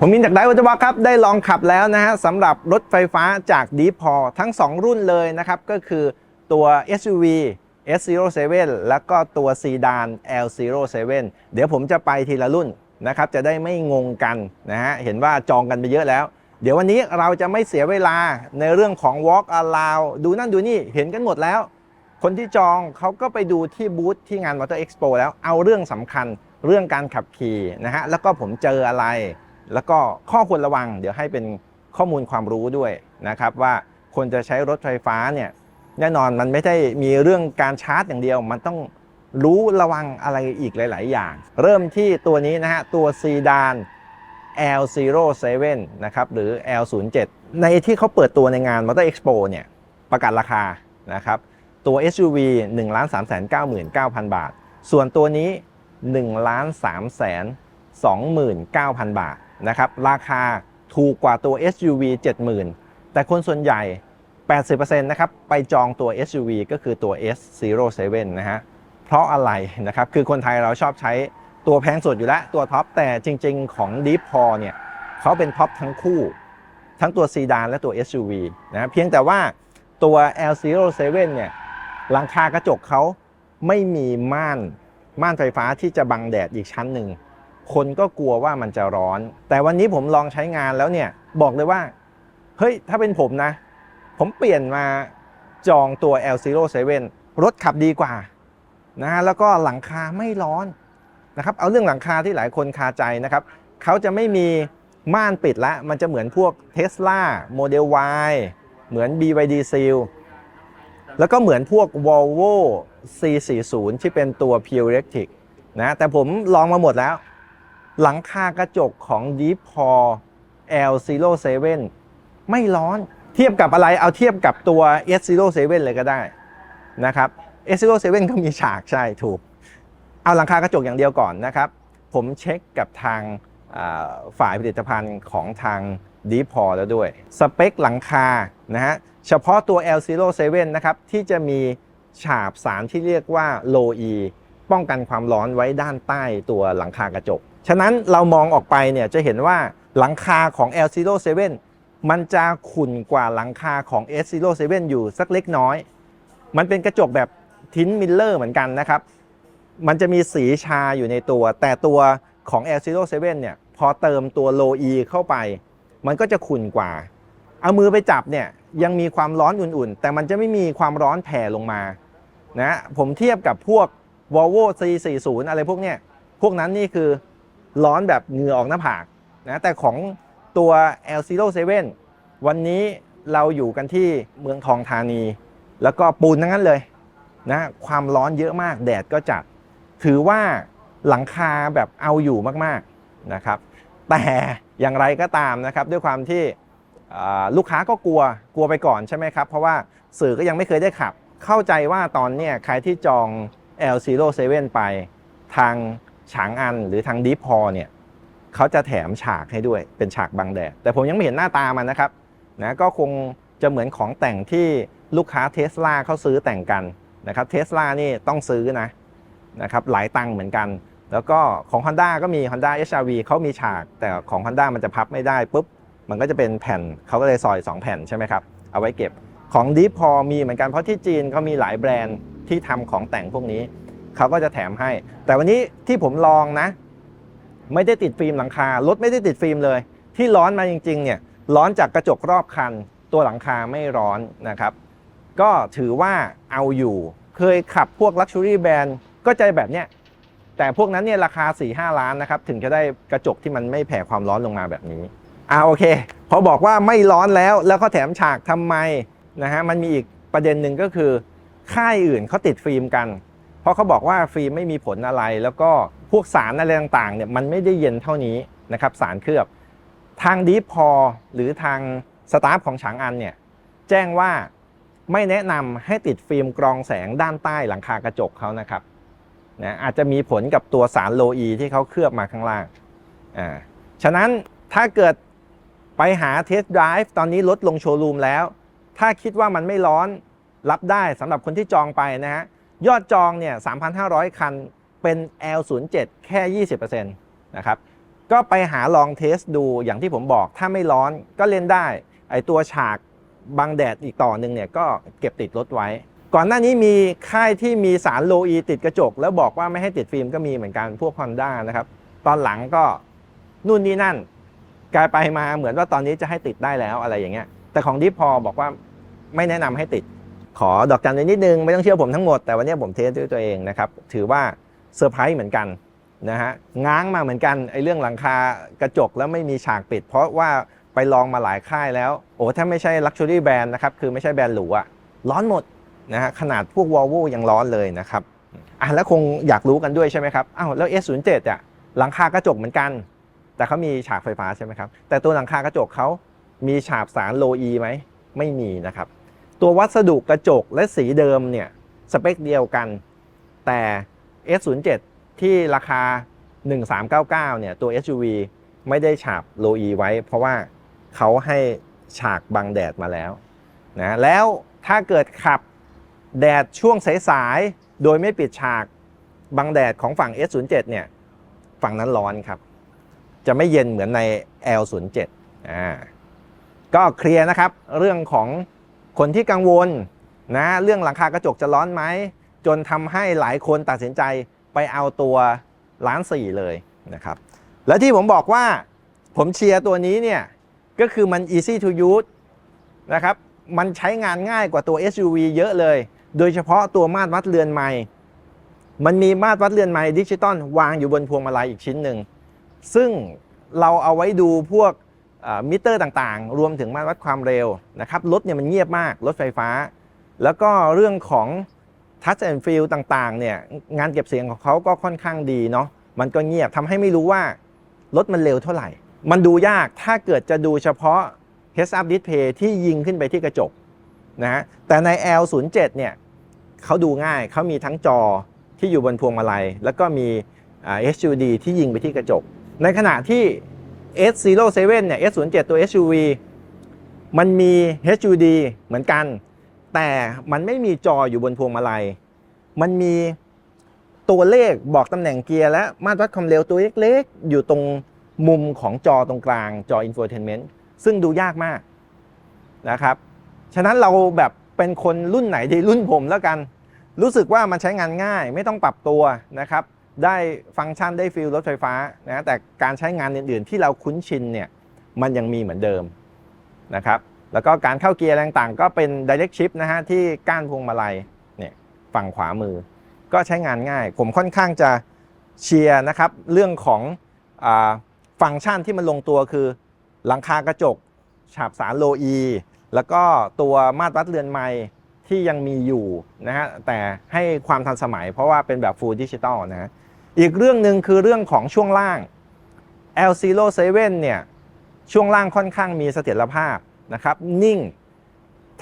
ผมมินจากไดวัตบอกครับ ได้ลองขับแล้วนะฮะสำหรับรถไฟฟ้าจาก d e e p o ทั้ง 2 รุ่นเลยนะครับ ก็คือตัว SUV S07 แล้วก็ตัวซีดาน L07 เดี๋ยวผมจะไปทีละรุ่นนะครับ จะได้ไม่งงกันนะฮะ เห็นว่าจองกันไปเยอะแล้ว เดี๋ยววันนี้เราจะไม่เสียเวลาในเรื่องของ Walk Around ดูนั่นดูนี่เห็นกันหมดแล้ว คนที่จองเขาก็ไปดูที่บูธที่งาน Motor Expo แล้วเอาเรื่องสำคัญเรื่องการขับขี่นะฮะแล้วก็ผมเจออะไร แล้วก็ข้อควรระวัง เดี๋ยวให้เป็นข้อมูลความรู้ด้วยนะครับว่าคนจะใช้รถไฟฟ้าเนี่ยแน่นอนมันไม่ได้มีเรื่องการชาร์จอย่างเดียว มันต้องรู้ระวังอะไรอีกหลาย ๆ อย่าง เริ่มที่ตัวนี้นะฮะตัวซีดาน L07 นะครับหรือ L07 ในที่เขาเปิดตัวในงาน Motor Expo เนี่ยประกาศราคานะครับตัว SUV 1 3 9 9 0 0 0 บาท ส่วนตัวนี้ 1 3 29,000 บาท นะครับราคาถูกกว่าตัว SUV 70,000 แต่คนส่วนใหญ่ 80%นะครับไปจองตัว SUV ก็คือตัว S07 นะฮะเพราะอะไรนะครับคือคนไทยเราชอบใช้ตัวแพงสุดอยู่แล้ว ตัวท็อปแต่จริง ๆ ของ Deep p o เนี่ยเขาเป็นท็อปทั้งคู่ ทั้งตัวซีดานและตัว SUV นะเพียงแต่ว่าตัว L07 เนี่ยหลังคากระจกเขาไม่มีม่านม่านไฟฟ้าที่จะบังแดดอีกชั้นหนึ่ง คนก็กลัวว่ามันจะร้อน แต่วันนี้ผมลองใช้งานแล้วเนี่ยบอกเลยว่า เฮ้ย ถ้าเป็นผมนะ ผมเปลี่ยนมาจองตัว L07 รถขับดีกว่านะฮะแล้วก็หลังคาไม่ร้อนนะครับ เอาเรื่องหลังคาที่หลายคนคาใจนะครับ เขาจะไม่มีม่านปิดละ มันจะเหมือนพวก Tesla Model Y เหมือน BYD Seal แล้วก็เหมือนพวก Volvo C40 ที่เป็นตัว Pure Electric นะ แต่ผมลองมาหมดแล้ว หลังคากระจกของ Deep p o L07 ไม่ร้อนเทียบกับอะไรเอาเทียบกับตัว S07 เลยก็ได้นะครับ S07 ก็มีฉากใช่ถูก เอาหลังคากระจกอย่างเดียวก่อนนะครับ ผมเช็คกับทางฝ่ายผลิตภัณฑ์ของทาง Deep p o แล้วด้วย สเปคหลังคานะฮะเฉพาะตัว L07 นะครับที่จะมีฉาบสารที่เรียกว่า Low E ป้องกันความร้อนไว้ด้านใต้ตัวหลังคากระจก ฉะนั้นเรามองออกไปเนี่ยจะเห็นว่าหลังคาของ L07 มันจะขุ่นกว่าหลังคาของ S07 อยู่สักเล็กน้อย มันเป็นกระจกแบบทินมิลเลอร์เหมือนกันนะครับ มันจะมีสีชาอยู่ในตัว แต่ตัวของ L07 เนี่ยพอเติมตัว Low E เข้าไป มันก็จะขุ่นกว่า เอามือไปจับเนี่ยยังมีความร้อนอุ่นๆ แต่มันจะไม่มีความร้อนแผ่ลงมานะผมเทียบกับพวก Volvo C40 อะไรพวกเนี้ยพวกนั้นนี่คือ ร้อนแบบเหงื่อออกหน้าผากนะแต่ของตัว L07 วันนี้เราอยู่กันที่เมืองทองธานี แล้วก็ปูนทั้งนั้นเลยนะความร้อนเยอะมากแดดก็จัด ถือว่าหลังคาแบบเอาอยู่มากๆนะครับแต่อย่างไรก็ตามนะครับด้วยความที่ลูกค้าก็กลัวกลัวไปก่อนใช่ไหมครับเพราะว่าสื่อก็ยังไม่เคยได้ขับ เข้าใจว่าตอนนี้ใครที่จอง L07 ไปทาง ฉางอันหรือทางดีพอเนี่ยเขาจะแถมฉากให้ด้วยเป็นฉากบังแดดแต่ผมยังไม่เห็นหน้าตามันนะครับนะก็คงจะเหมือนของแต่งที่ลูกค้าเทสลาเขาซื้อแต่งกันนะครับเทสลานี่ต้องซื้อนะนะครับหลายตังค์เหมือนกัน แล้วก็ของ Honda ก็มี Honda HRV เขามีฉาก แต่ของ Honda มันจะพับไม่ได้ปุ๊บมันก็จะเป็นแผ่นเขาก็เลยซอย 2 แผ่นใช่ไหมครับ เอาไว้เก็บของ Deep พอมีเหมือนกันเพราะที่จีนเขามีหลายแบรนด์ที่ทำของแต่งพวกนี้ เขาก็จะแถมให้ แต่วันนี้ที่ผมลองนะ ไม่ได้ติดฟิล์มหลังคารถไม่ได้ติดฟิล์มเลย ที่ร้อนมาจริง ๆ เนี่ยร้อนจากกระจกรอบคัน ตัวหลังคาไม่ร้อนนะครับ ก็ถือว่าเอาอยู่ เคยขับพวก Luxury Brand ก็จะแบบเนี้ยแต่พวกนั้นเนี่ยราคา 4-5 ล้านนะครับ ถึงจะได้กระจกที่มันไม่แผ่ความร้อนลงมาแบบนี้อ่าโอเค พอบอกว่าไม่ร้อนแล้วแล้วเขาแถมฉากทำไมนะฮะมันมีอีกประเด็นหนึ่งก็คือ ค่ายอื่นเขาติดฟิล์มกัน ราะเขาบอกว่าฟิล์มไม่มีผลอะไร แล้วก็พวกสารอะไรต่างๆเนี่ยมันไม่ได้เย็นเท่านี้นะครับสารเคลือบ ทางดีพอหรือทางสตาฟของฉางอันเนี่ยแจ้งว่าไม่แนะนำให้ติดฟิล์มกรองแสงด้านใต้หลังคากระจกเขานะครับนะอาจจะมีผลกับตัวสารโลอีที่เขาเคลือบมาข้างล่างอ่าฉะนั้นถ้าเกิดไปหาเทสต์ไดรฟ์ตอนนี้ลดลงโชว์รูมแล้ว ถ้าคิดว่ามันไม่ร้อนรับได้สำหรับคนที่จองไปนะฮะ ยอดจองเนี่ย 3,500 คันเป็น L07 แค่ 20%นะครับก็ไปหาลองเทสดูอย่างที่ผมบอกถ้าไม่ร้อนก็เล่นได้ ไอตัวฉากบังแดดอีกต่อหนึ่งเนี่ยก็เก็บติดรถไว้ ก่อนหน้านี้มีค่ายที่มีสารโลอีติดกระจก แล้วบอกว่าไม่ให้ติดฟิล์มก็มีเหมือนกันพวก Honda นะครับตอนหลังก็นู่นนี่นั่น กลายไปมาเหมือนว่าตอนนี้จะให้ติดได้แล้วอะไรอย่างเงี้ยแต่ของดิพอบอกว่าไม่แนะนำให้ติด ขอดอกจันไว้นิดนึงไม่ต้องเชื่อผมทั้งหมดแต่วันนี้ผมเทสด้วยตัวเองนะครับถือว่าเซอร์ไพรส์เหมือนกันนะฮะง้างมาเหมือนกันไอ้เรื่องหลังคากระจกแล้วไม่มีฉากปิด เพราะว่าไปลองมาหลายค่ายแล้ว โอ้ถ้าไม่ใช่ Luxury Brand นด์นะครับคือไม่ใช่แบรนด์หรูอะร้อนหมดนะฮะขนาดพวก Volvo ยังร้อนเลยนะครับอะแล้วคงอยากรู้กันด้วยใช่ไหมครับอ้าวแล้ว S07 อะหลังคากระจกเหมือนกัน แต่เขามีฉากไฟฟ้าใช่ไหมครับแต่ตัวหลังคากระจกเขามีฉาบสารโลอีไหมไม่มีนะครับ ตัววัสดุกระจกและสีเดิมเนี่ยสเปคเดียวกัน แต่ S07 ที่ราคา 1399 เนี่ยตัว SUV ไม่ได้ฉาบโลอีไว้ เพราะว่าเขาให้ฉากบังแดดมาแล้วนะแล้วถ้าเกิดขับแดดช่วงสายๆ โดยไม่ปิดฉากบังแดดของฝั่ง S07 เนี่ยฝั่งนั้นร้อนครับ จะไม่เย็นเหมือนใน L07 อ่าก็เคลียร์นะครับเรื่องของ คนที่กังวลนะเรื่องหลังคากระจกจะร้อนไหม จนทำให้หลายคนตัดสินใจไปเอาตัวล้านสี่เลยนะครับ แล้วที่ผมบอกว่าผมเชียร์ตัวนี้เนี่ย ก็คือมัน easy to use นะครับ มันใช้งานง่ายกว่าตัว SUV เยอะเลย โดยเฉพาะตัวมาตรวัดเรือนไม้มันมีมาตรวัดเรือนไม้ดิจิตอลวางอยู่บนพวงมาลัยอีกชิ้นหนึ่ง ซึ่งเราเอาไว้ดูพวก มิเตอร์ต่างๆ รวมถึงมาตรวัดความเร็วนะครับรถเนี่ยมันเงียบมาก รถไฟฟ้า แล้วก็เรื่องของ Touch and Feel ต่างๆเนี่ยงานเก็บเสียงของเขาก็ค่อนข้างดีเนาะมันก็เงียบทำให้ไม่รู้ว่ารถมันเร็วเท่าไหร่ มันดูยากถ้าเกิดจะดูเฉพาะ Heads Up Display ที่ยิงขึ้นไปที่กระจกนะฮะแต่ใน L07 เนี่ยเขาดูง่ายเขามีทั้งจอที่อยู่บนพวงมาลัย แล้วก็มี HUD ที่ยิงไปที่กระจก ในขณะที่ S07 เนี่ย S07 ตัว SUV มันมี HUD เหมือนกัน แต่มันไม่มีจออยู่บนพวงมาลัย มันมีตัวเลขบอกตำแหน่งเกียร์และมาตรวัดความเร็วตัวเล็กๆ อยู่ตรงมุมของจอตรงกลางจอ infotainment ซึ่งดูยากมากนะครับ ฉะนั้นเราแบบเป็นคนรุ่นไหนดีรุ่นผมแล้วกัน รู้สึกว่ามันใช้งานง่ายไม่ต้องปรับตัวนะครับ ได้ฟังก์ชันได้ฟิลรถไฟฟ้านะแต่การใช้งานอื่นๆ ที่เราคุ้นชินเนี่ยมันยังมีเหมือนเดิมนะครับแล้วก็การเข้าเกียร์ต่างๆ ก็เป็น direct shift นะฮะที่ก้านพวงมาลัยเนี่ยฝั่งขวามือ ก็ใช้งานง่าย ผมค่อนข้างจะเชียร์นะครับเรื่องของอฟังก์ชันที่มันลงตัวคือหลังคากระจก ฉาบสารโลอีแล้วก็ตัวมาตรวัดเรือนไม้ที่ยังมีอยู่นะฮะแต่ให้ความทันสมัยเพราะว่าเป็นแบบ Full Digital นะฮะ อีกเรื่องหนึ่งคือเรื่องของช่วงล่าง L07 เนี่ยช่วงล่างค่อนข้างมีเสถียรภาพนะครับนิ่ง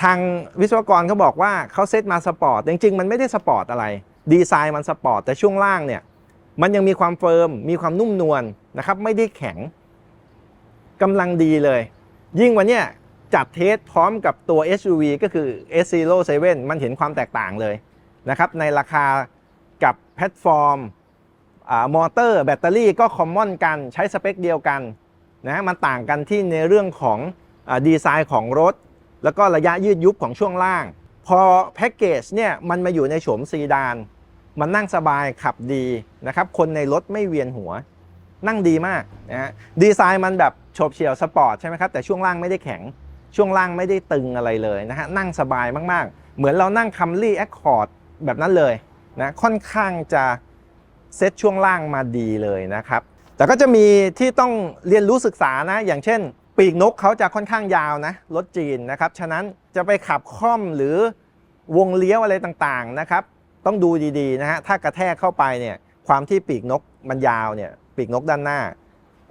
ทางวิศวกรเขาบอกว่าเขาเซตมาสปอร์ตจริงๆ มันไม่ได้สปอร์ตอะไร ดีไซน์มันสปอร์ตแต่ช่วงล่างเนี่ยมันยังมีความเฟิร์มมีความนุ่มนวลนะครับไม่ได้แข็งกำลังดีเลย ยิ่งวันเนี้ยจัดเทสพร้อมกับตัว SUV ก็คือ S07 มันเห็นความแตกต่างเลยนะครับในราคากับแพลตฟอร์ม มอเตอร์แบตเตอรี่ก็คอมมอนกันใช้สเปคเดียวกันนะมันต่างกันที่ในเรื่องของอดีไซน์ของรถ แล้วก็ระยะยืดยุบของช่วงล่าง พอแพ็กเกจเนี่ยมันมาอยู่ในโฉมซีดาน มันนั่งสบายขับดีนะครับคนในรถไม่เวียนหัว นั่งดีมากนะฮะดีไซน์มันแบบโฉบเฉี่ยวสปอร์ตใช่ไหมครับแต่ช่วงล่างไม่ได้แข็ง ช่วงล่างไม่ได้ตึงอะไรเลยนะฮะนั่งสบายมากๆ เหมือนเรานั่งคัมรี่แอคคอร์ดแบบนั้นเลยนะค่อนข้างจะ เซตช่วงล่างมาดีเลยนะครับ แต่ก็จะมีที่ต้องเรียนรู้ศึกษานะ อย่างเช่น ปีกนกเขาจะค่อนข้างยาวนะรถจีนนะครับ ฉะนั้นจะไปขับค่อมหรือวงเลี้ยวอะไรต่างๆนะครับ ต้องดูดีๆนะฮะถ้ากระแทกเข้าไปเนี่ยความที่ปีกนกมันยาวเนี่ยปีกนกด้านหน้า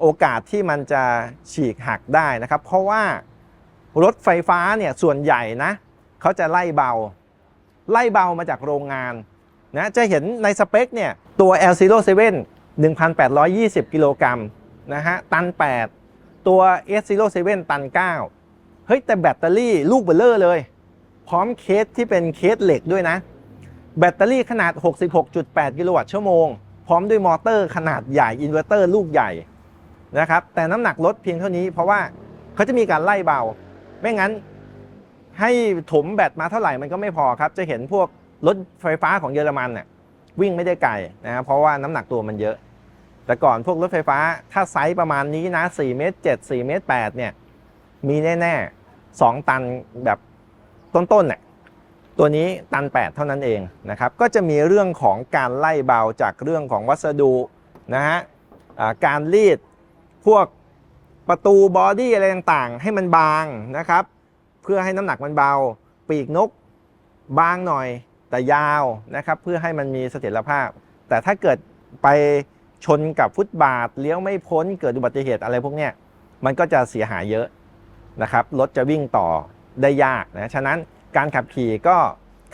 โอกาสที่มันจะฉีกหักได้นะครับ เพราะว่ารถไฟฟ้าเนี่ยส่วนใหญ่นะเขาจะไล่เบา ไล่เบามาจากโรงงาน นะจะเห็นในสเปคเนี่ยตัว L07 1,820 กิโลกรัมนะฮะตัน 8 ตัว S07 ตัน 9 เฮ้ย แต่แบตเตอรี่ลูกเบลเลอร์เลย พร้อมเคสที่เป็นเคสเหล็กด้วยนะ แบตเตอรี่ขนาด 66.8 กิโลวัตต์ชั่วโมง พร้อมด้วยมอเตอร์ขนาดใหญ่ อินเวอร์เตอร์ลูกใหญ่นะครับแต่น้ำหนักลดเพียงเท่านี้เพราะว่าเขาจะมีการไล่เบา ไม่งั้นให้ถมแบตมาเท่าไหร่มันก็ไม่พอครับ จะเห็นพวก รถไฟฟ้าของเยอรมันน่ะวิ่งไม่ได้ไกลนะครับเพราะว่าน้ำหนักตัวมันเยอะ แต่ก่อนพวกรถไฟฟ้าถ้าไซส์ประมาณนี้นะ4เมตร7 4เมตร8เนี่ยมีแน่ๆ 2 ตันแบบต้นๆเนี่ยตัวนี้ตัน 8 เท่านั้นเองนะครับก็จะมีเรื่องของการไล่เบาจากเรื่องของวัสดุนะฮะการรีดพวกประตูบอดี้อะไรต่างๆ ให้มันบางนะครับ เพื่อให้น้ำหนักมันเบา ปีกนกบางหน่อย แต่ยาวนะครับเพื่อให้มันมีเสถียรภาพ แต่ถ้าเกิดไปชนกับฟุตบาทเลี้ยวไม่พ้นเกิดอุบัติเหตุอะไรพวกเนี้ยมันก็จะเสียหายเยอะนะครับรถจะวิ่งต่อได้ยากนะฉะนั้นการขับขี่ก็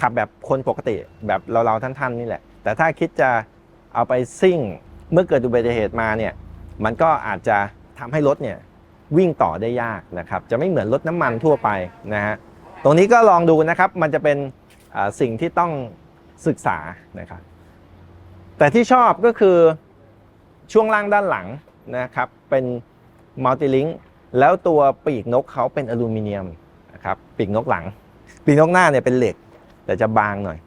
ขับแบบคนปกติแบบเราๆท่านๆนี่แหละ แต่ถ้าคิดจะเอาไปซิ่งเมื่อเกิดอุบัติเหตุมาเนี่ยมันก็อาจจะทำให้รถเนี่ยวิ่งต่อได้ยากนะครับจะไม่เหมือนรถน้ำมันทั่วไปนะฮะตรงนี้ก็ลองดูนะครับมันจะเป็น สิ่งที่ต้องศึกษานะครับแต่ที่ชอบก็คือช่วงล่างด้านหลังนะครับเป็นมัลติลิงแล้วตัวปีกนกเขาเป็นอลูมิเนียมนะครับปีกนกหลัง ปีกนกหน้าเนี่ยเป็นเหล็ก แต่จะบางหน่อย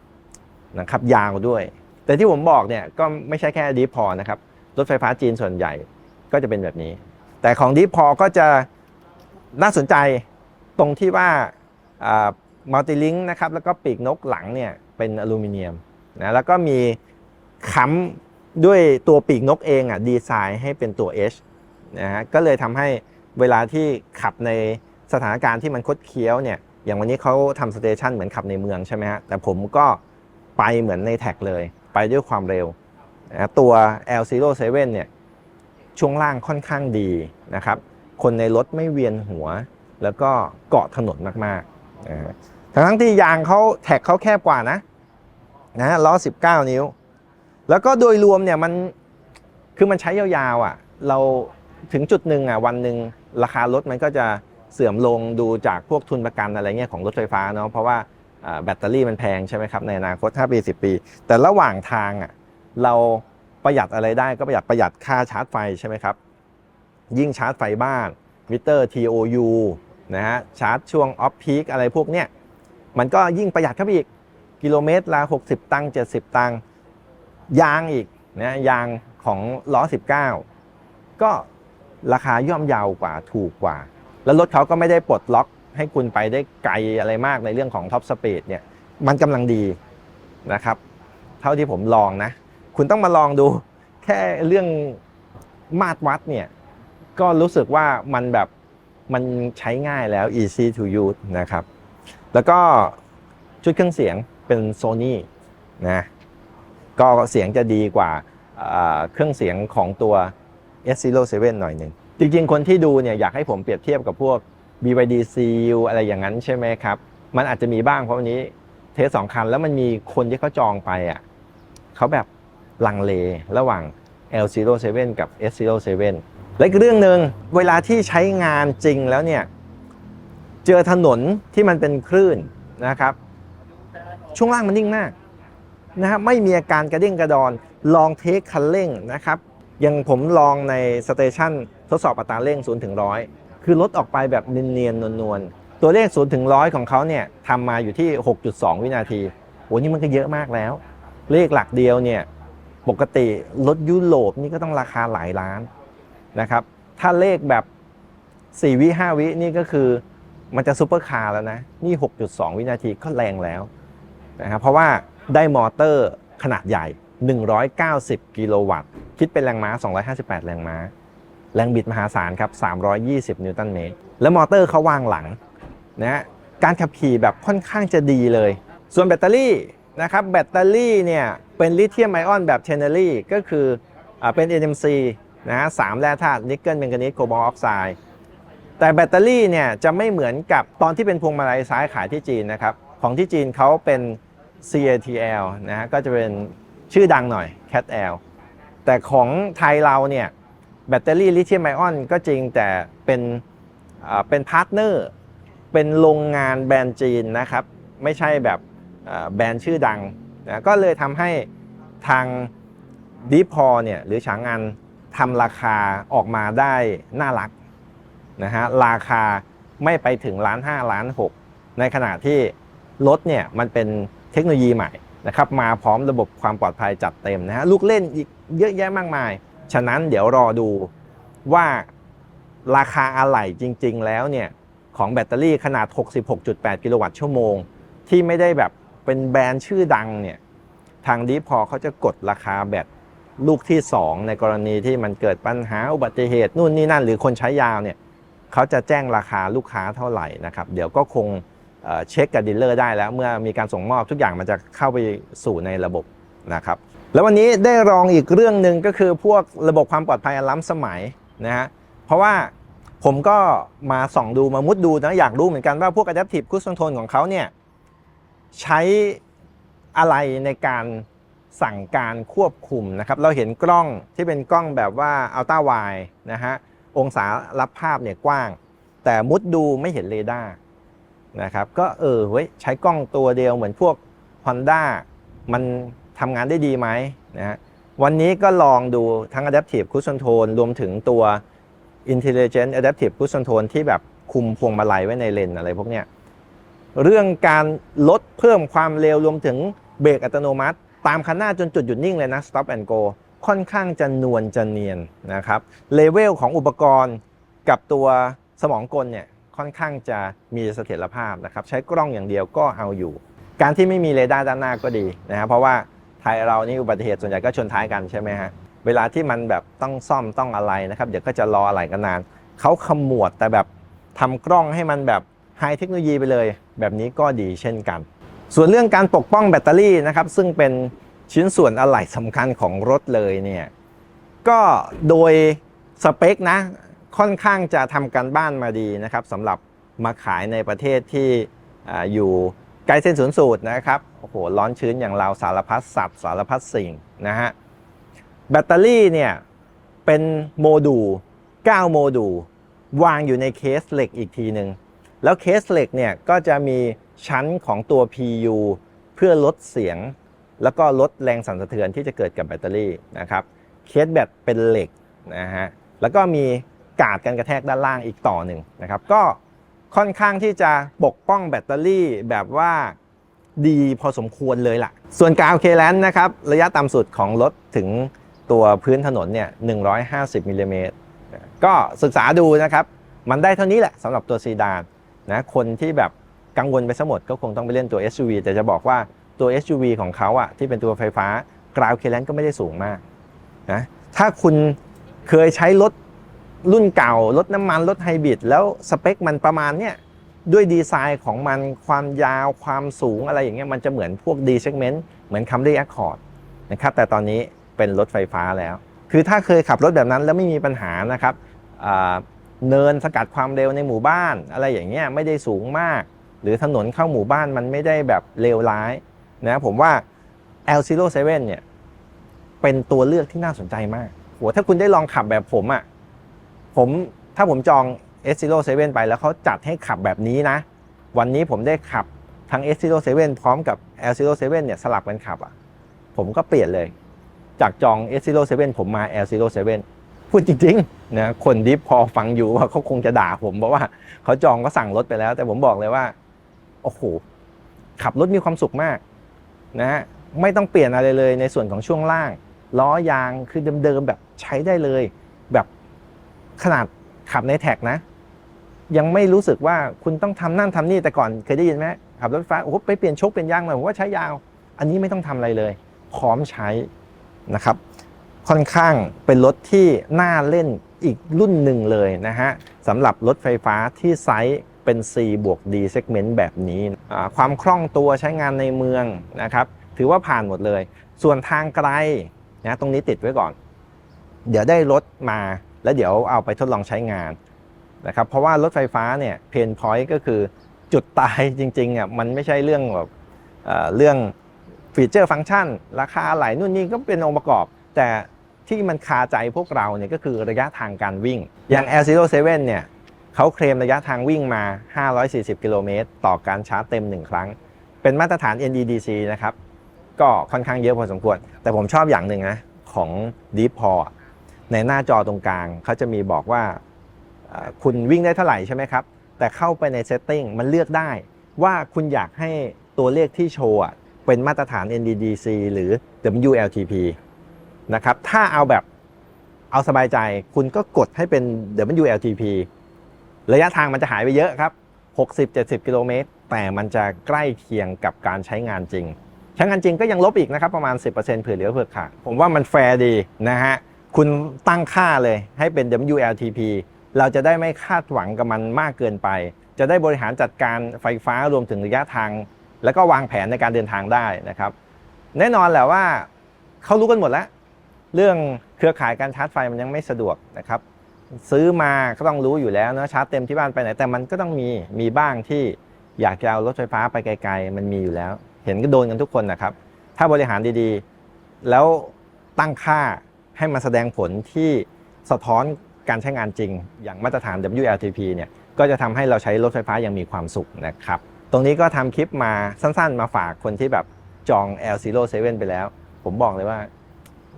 นะครับยาวด้วย แต่ที่ผมบอกเนี่ยก็ไม่ใช่แค่ดีพอนะครับรถไฟฟ้าจีนส่วนใหญ่ก็จะเป็นแบบนี้ แต่ของดีพอก็จะน่าสนใจตรงที่ว่า มัลติลิงก์นะครับแล้วก็ปีกนกหลังเนี่ยเป็นอลูมิเนียมนะแล้วก็มีค้ำด้วยตัวปีกนกเองอะดีไซน์ให้เป็นตัว H นะฮะก็เลยทำให้เวลาที่ขับในสถานการณ์ที่มันคดเคี้ยวเนี่ยอย่างวันนี้เขาทำสเตชันเหมือนขับในเมืองใช่ไหมฮะแต่ผมก็ไปเหมือนในแท็กเลย ไปด้วยความเร็วนะตัว L07 เนี่ยช่วงล่างค่อนข้างดีนะครับ คนในรถไม่เวียนหัว แล้วก็เกาะถนนมากๆ ทั้งที่ยางเขาแท็กเขาแคบกว่านะนะล้อ 19 นิ้ว แล้วก็โดยรวมเนี่ยมันคือมันใช้ยาวๆอะ เราถึงจุดหนึ่งอะวันหนึ่งราคารถมันก็จะเสื่อมลงดูจากพวกทุนประกันอะไรเงี้ยของรถไฟฟ้าเนาะเพราะว่าอ่าแบตเตอรี่มันแพงใช่ไหมครับในอนาคต5ปี 10 ปี แต่ระหว่างทางอะเราประหยัดอะไรได้ก็ประหยัดประหยัดค่าชาร์จไฟใช่ไหมครับ ยิ่งชาร์จไฟบ้านมิเตอร์ TOU นะฮะชาร์จช่วงออฟพีคอะไรพวกเนี้ยมันก็ยิ่งประหยัดเข้าไปอีกกิโลเมตรละ60 ตังค์70 ตังค์ยางอีกนะยางของล้อ 19 ก็ราคาย่อมเยาวกว่าถูกกว่า แล้วรถเขาก็ไม่ได้ปลดล็อกให้คุณไปได้ไกลอะไรมากในเรื่องของท็อปสปีดเนี่ยมันกำลังดีนะครับ เท่าที่ผมลองนะ คุณต้องมาลองดูแค่เรื่องมาตรวัดเนี่ยก็รู้สึกว่ามันแบบ มันใช้ง่ายแล้ว easy to use นะครับ แล้วก็ชุดเครื่องเสียงเป็น Sony นะ ก็เสียงจะดีกว่าเครื่องเสียงของตัว S07 หน่อยหนึ่ง จริงๆ คนที่ดูเนี่ยอยากให้ผมเปรียบเทียบกับพวก BYD CU อะไรอย่างนั้นใช่ไหมครับ มันอาจจะมีบ้างเพราะวันนี้เทสสองคันแล้วมันมีคนที่เขาจองไปอะเขาแบบลังเลระหว่าง L07 กับ S07 และอีกเรื่องหนึ่งเวลาที่ใช้งานจริงแล้วเนี่ย เจอถนนที่มันเป็นคลื่นนะครับ ช่วงล่างมันนิ่งมากนะครับไม่มีอาการกระเด้งกระดอน ลองเทคคันเร่งนะครับยังผมลองในสเตชันทดสอบอัตราเร่ง0ถึง100 คือลดออกไปแบบเนียนๆนวลๆ ตัวเลข0ถึง100 ของเขาเนี่ยทำมาอยู่ที่ 6.2 วินาทีโอ้นี่มันก็เยอะมากแล้ว เลขหลักเดียวเนี่ยปกติรถยุโรปนี่ก็ต้องราคาหลายล้าน นะครับ ถ้าเลขแบบ 4 วิ 5 วินี่ก็คือมันจะซุปเปอร์คาร์แล้วนะ นี่ 6.2 วินาทีก็แรงแล้วนะครับเพราะว่าได้มอเตอร์ขนาดใหญ่ 190 กิโลวัตต์ คิดเป็นแรงม้า 258 แรงม้า แรงบิดมหาศาลครับ 320 นิวตันเมตร และมอเตอร์เขาวางหลังนะฮะการขับขี่แบบค่อนข้างจะดีเลย ส่วนแบตเตอรี่นะครับแบตเตอรี่เนี่ยเป็นลิเธียมไอออนแบบเทนเนอรี่ก็คืออเป็น NMC นะฮะสามแร่ธาตุนิกเกิลแมงกานีสโคบอลต์ออกไซด์แต่แบตเตอรี่เนี่ยจะไม่เหมือนกับตอนที่เป็นพวงมาลัยซ้ายขายที่จีนนะครับของที่จีนเขาเป็น CATL นะฮะก็จะเป็นชื่อดังหน่อย CATL แต่ของไทยเราเนี่ยแบตเตอรี่ลิเธียมไอออนก็จริงแต่เป็นเป็นพาร์ทเนอร์เป็นโรงงานแบรนด์จีนนะครับไม่ใช่แบบแบรนด์ชื่อดังนะก็เลยทำให้ทางดีพอเนี่ยหรือฉางอัน ทำราคาออกมาได้น่ารักนะฮะราคาไม่ไปถึงล้านห้าล้านหกในขณะที่รถเนี่ยมันเป็นเทคโนโลยีใหม่นะครับมาพร้อมระบบความปลอดภัยจัดเต็มนะฮะลูกเล่นอีกเยอะแยะมากมาย ฉะนั้นเดี๋ยวรอดูว่าราคาอะไหล่จริง ๆ แล้วเนี่ยของแบตเตอรี่ขนาด 66.8 กิโลวัตต์ชั่วโมง ที่ไม่ได้แบบเป็นแบรนด์ชื่อดังเนี่ยทางดีพอเขาจะกดราคาแบต ลูกที่ 2 ในกรณีที่มันเกิดปัญหาอุบัติเหตุนู่นนี่นั่นหรือคนใช้ยาวเนี่ยเขาจะแจ้งราคาลูกค้าเท่าไหร่นะครับ เดี๋ยวก็คงเช็คกับดีลเลอร์ได้แล้ว เมื่อมีการส่งมอบทุกอย่างมันจะเข้าไปสู่ในระบบนะครับ แล้ววันนี้ได้ลองอีกเรื่องหนึ่งก็คือพวกระบบความปลอดภัยอันล้ำสมัยนะฮะเพราะว่าผมก็มาส่องดูมามุดดูนะอยากรู้เหมือนกันว่าพวก Adaptive Cruise Control ของเขาเนี่ยใช้อะไรในการ สั่งการควบคุมนะครับ เราเห็นกล้องที่เป็นกล้องแบบว่า Ultra Wide นะฮะองศารับภาพเนี่ยกว้าง แต่มุดดูไม่เห็นเรดาร์นะครับก็เออเว้ยใช้กล้องตัวเดียวเหมือนพวก Honda มันทำงานได้ดีไหมนะฮะวันนี้ก็ลองดูทั้ง Adaptive Cruise Control รวมถึงตัว Intelligent Adaptive Cruise Control ที่แบบคุมพวงมาลัยไว้ในเลนอะไรพวกเนี้ยเรื่องการลดเพิ่มความเร็วรวมถึงเบรกอัตโนมัติ ตามคันหน้าจนจุดหยุดนิ่งเลยนะ Stop and Go ค่อนข้างจะนวลจะเนียนนะครับเลเวลของอุปกรณ์กับตัวสมองกลเนี่ยค่อนข้างจะมีเสถียรภาพนะครับใช้กล้องอย่างเดียวก็เอาอยู่ การที่ไม่มีเรดาร์ด้านหน้าก็ดีนะครับเพราะว่าไทยเรานี่อุบัติเหตุส่วนใหญ่ก็ชนท้ายกันใช่ไหมฮะเวลาที่มันแบบต้องซ่อมต้องอะไรนะครับเดี๋ยวก็จะรออะไรกันนานเขาขมวดแต่แบบทำกล้องให้มันแบบไฮเทคโนโลยีไปเลย แบบนี้ก็ดีเช่นกัน ส่วนเรื่องการปกป้องแบตเตอรี่นะครับ ซึ่งเป็นชิ้นส่วนอะไหล่สำคัญของรถเลยเนี่ยก็โดยสเปคนะค่อนข้างจะทำการบ้านมาดีนะครับสำหรับมาขายในประเทศที่ออยู่ใกล้เส้นศูนย์สูตรนะครับโอ้โหร้อนชื้นอย่างเราสารพัดสัตว์สารพัดสิ่งนะฮะแบตเตอรี่เนี่ยเป็นโมดูล9โมดูลวางอยู่ในเคสเหล็กอีกทีหนึ่งแล้วเคสเหล็กเนี่ยก็จะมี ชั้นของตัว PU เพื่อลดเสียง แล้วก็ลดแรงสั่นสะเทือนที่จะเกิดกับแบตเตอรี่นะครับเคสแบตเป็นเหล็กนะฮะแล้วก็มีกาดกันกระแทกด้านล่างอีกต่อหนึ่งนะครับ ก็ค่อนข้างที่จะปกป้องแบตเตอรี่แบบว่าดีพอสมควรเลยล่ะ ส่วนกาวเคแลนนะครับ ระยะต่ำสุดของรถถึงตัวพื้นถนนเนี่ย 150มิลลิเมตรก็ศึกษาดูนะครับ มันได้เท่านี้แหละสำหรับตัวซีดานนะคนที่แบบ กังวลไปซะหมดก็คงต้องไปเล่นตัว SUV แต่จะบอกว่าตัว SUV ของเขาอะที่เป็นตัวไฟฟ้ากราวเคลนก็ไม่ได้สูงมากนะถ้าคุณเคยใช้รถรุ่นเก่ารถน้ำมันรถไฮบริดแล้วสเปคมันประมาณเนี้ยด้วยดีไซน์ของมันความยาวความสูงอะไรอย่างเงี้ยมันจะเหมือนพวก D segment เหมือน Camry Accord นะครับแต่ตอนนี้เป็นรถไฟฟ้าแล้ว คือถ้าเคยขับรถแบบนั้นแล้วไม่มีปัญหานะครับเนินสกัดความเร็วในหมู่บ้านอะไรอย่างเงี้ยไม่ได้สูงมาก หรือถนนเข้าหมู่บ้านมันไม่ได้แบบเลวร้ายนะผมว่า L07 เนี่ยเป็นตัวเลือกที่น่าสนใจมากโหถ้าคุณได้ลองขับแบบผมอะ่ะผมถ้าผมจอง S07 ไปแล้วเขาจัดให้ขับแบบนี้นะ วันนี้ผมได้ขับทั้ง S07 พร้อมกับ L07 เนี่ยสลับกันขับอะ่ะผมก็เปลี่ยนเลย จากจอง S07 ผมมา L07 พูดจริงๆนะคนที่พอฟังอยู่ว่าเขาคงจะด่าผมเพราะว่าเขาจองก็สั่งรถไปแล้ว แต่ผมบอกเลยว่า โอ้โหขับรถมีความสุขมากนะฮะไม่ต้องเปลี่ยนอะไรเลยในส่วนของช่วงล่าง ล้อยางคือเดิมๆแบบใช้ได้เลย แบบขนาดขับในแท็กนะ ยังไม่รู้สึกว่าคุณต้องทำนั่นทำนี่แต่ก่อนเคยได้ยินไหมขับรถไฟฟ้าโอ้โหไปเปลี่ยนชคเปลี่ยนยางมาผมว่าใช้ยาว อันนี้ไม่ต้องทำอะไรเลย พร้อมใช้นะครับ ค่อนข้างเป็นรถที่น่าเล่นอีกรุ่นหนึ่งเลยนะฮะสำหรับรถไฟฟ้าที่ไซส์ เป็น C บวก D segment แบบนี้ความคล่องตัวใช้งานในเมืองนะครับ ถือว่าผ่านหมดเลย ส่วนทางไกลนะตรงนี้ติดไว้ก่อน เดี๋ยวได้รถมาแล้วเดี๋ยวเอาไปทดลองใช้งานนะครับ เพราะว่ารถไฟฟ้าเนี่ยเพนพอยต์ก็คือจุดตายจริงๆอะมันไม่ใช่เรื่องแบบเรื่องฟีเจอร์ฟังก์ชัน ราคาไหลนู่นนี่ก็เป็นองค์ประกอบ แต่ที่มันคาใจพวกเราเนี่ยก็คือระยะทางการวิ่ง อย่าง L07 เนี่ย เขาเคลมระยะทางวิ่งมา 540 กิโลเมตรต่อการชาร์จเต็ม 1 ครั้ง เป็นมาตรฐาน NEDC นะครับ ก็ค่อนข้างเยอะพอสมควร แต่ผมชอบอย่างหนึ่งนะ ของ Deep p o ในหน้าจอตรงกลาง เขาจะมีบอกว่าคุณวิ่งได้เท่าไหร่ใช่ไหมครับ แต่เข้าไปใน setting มันเลือกได้ ว่าคุณอยากให้ตัวเลขที่โชว์เป็นมาตรฐาน NDDC หรือ WLTP นะครับ ถ้าเอาแบบเอาสบายใจ คุณก็กดให้เป็น WLTP ระยะทางมันจะหายไปเยอะครับ 60-70 กิโลเมตร แต่มันจะใกล้เคียงกับการใช้งานจริง ใช้งานจริงก็ยังลบอีกนะครับ ประมาณ 10%เผื่อเหลือเผื่อขาดผมว่ามันแฟร์ดีนะฮะ คุณตั้งค่าเลยให้เป็น WLTP เราจะได้ไม่คาดหวังกับมันมากเกินไป จะได้บริหารจัดการไฟฟ้ารวมถึงระยะทาง แล้วก็วางแผนในการเดินทางได้นะครับ แน่นอนแหละว่าเขารู้กันหมดแล้ว เรื่องเครือข่ายการชาร์จไฟมันยังไม่สะดวกนะครับ ซื้อมาก็ต้องรู้อยู่แล้วนะชาร์จเต็มที่บ้านไปไหนแต่มันก็ต้องมีมีบ้างที่อยากจะเอารถไฟฟ้าไปไกล ๆ มันมีอยู่แล้ว เห็นก็โดนกันทุกคนนะครับ ถ้าบริหารดีๆ แล้วตั้งค่าให้มันแสดงผลที่สะท้อนการใช้งานจริง อย่างมาตรฐาน WLTP เนี่ยก็จะทำให้เราใช้รถไฟฟ้าอย่างมีความสุขนะครับ ตรงนี้ก็ทำคลิปมาสั้นๆ มาฝากคนที่แบบจอง L07 ไปแล้ว ผมบอกเลยว่า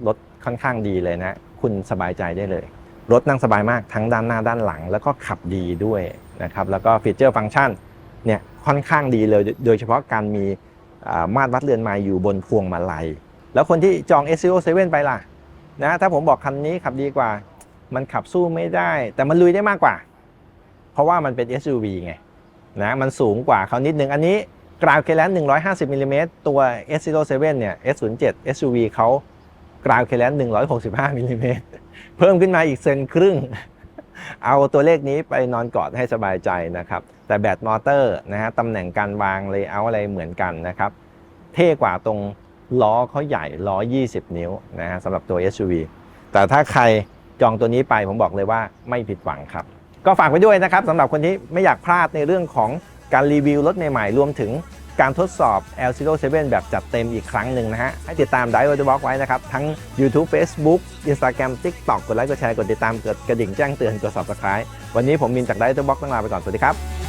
รถค่อนข้างดีเลยนะ คุณสบายใจได้เลย รถนั่งสบายมากทั้งด้านหน้าด้านหลัง แล้วก็ขับดีด้วยนะครับแล้วก็ฟีเจอร์ฟังก์ชันเนี่ยค่อนข้างดีเลยโดยเฉพาะการมีอ่ามาตรวัดเรือนไม้อยู่บนพวงมาลัย แล้วคนที่จอง S07 ไปล่ะนะถ้าผมบอกคันนี้ขับดีกว่า มันขับสู้ไม่ได้ แต่มันลุยได้มากกว่า เพราะว่ามันเป็น SUV ไงนะมันสูงกว่าเขานิดนึงอันนี้กราวเคแลน150มิลลิเมตรตัว S07 เนี่ย S07 SUV เขากราวเคแลน165มิลลิเมตร เพิ่มขึ้นมาอีกเซนครึ่ง เอาตัวเลขนี้ไปนอนกอดให้สบายใจนะครับ แต่แบตมอเตอร์นะฮะตำแหน่งการวางเลยเอาอะไรเหมือนกันนะครับ เท่กว่าตรงล้อเขาใหญ่ล้อ 20 นิ้วนะฮะสำหรับตัว SUV แต่ถ้าใครจองตัวนี้ไปผมบอกเลยว่าไม่ผิดหวังครับ ก็ฝากไว้ด้วยนะครับสำหรับคนที่ไม่อยากพลาดในเรื่องของการรีวิวรถใหม่ๆรวมถึง การทดสอบ L07 แบบจัดเต็มอีกครั้งหนึ่งนะฮะ ให้ติดตาม d i v e r Box ไว้นะครับ ทั้ง YouTube Facebook Instagram TikTok กดไลค์กดแชร์กดติดตามกดกระดิ่งแจ้งเตือนกด Subscribe วันนี้ผมมินจาก d i v e r Box ต้องลาไปก่อน สวัสดีครับ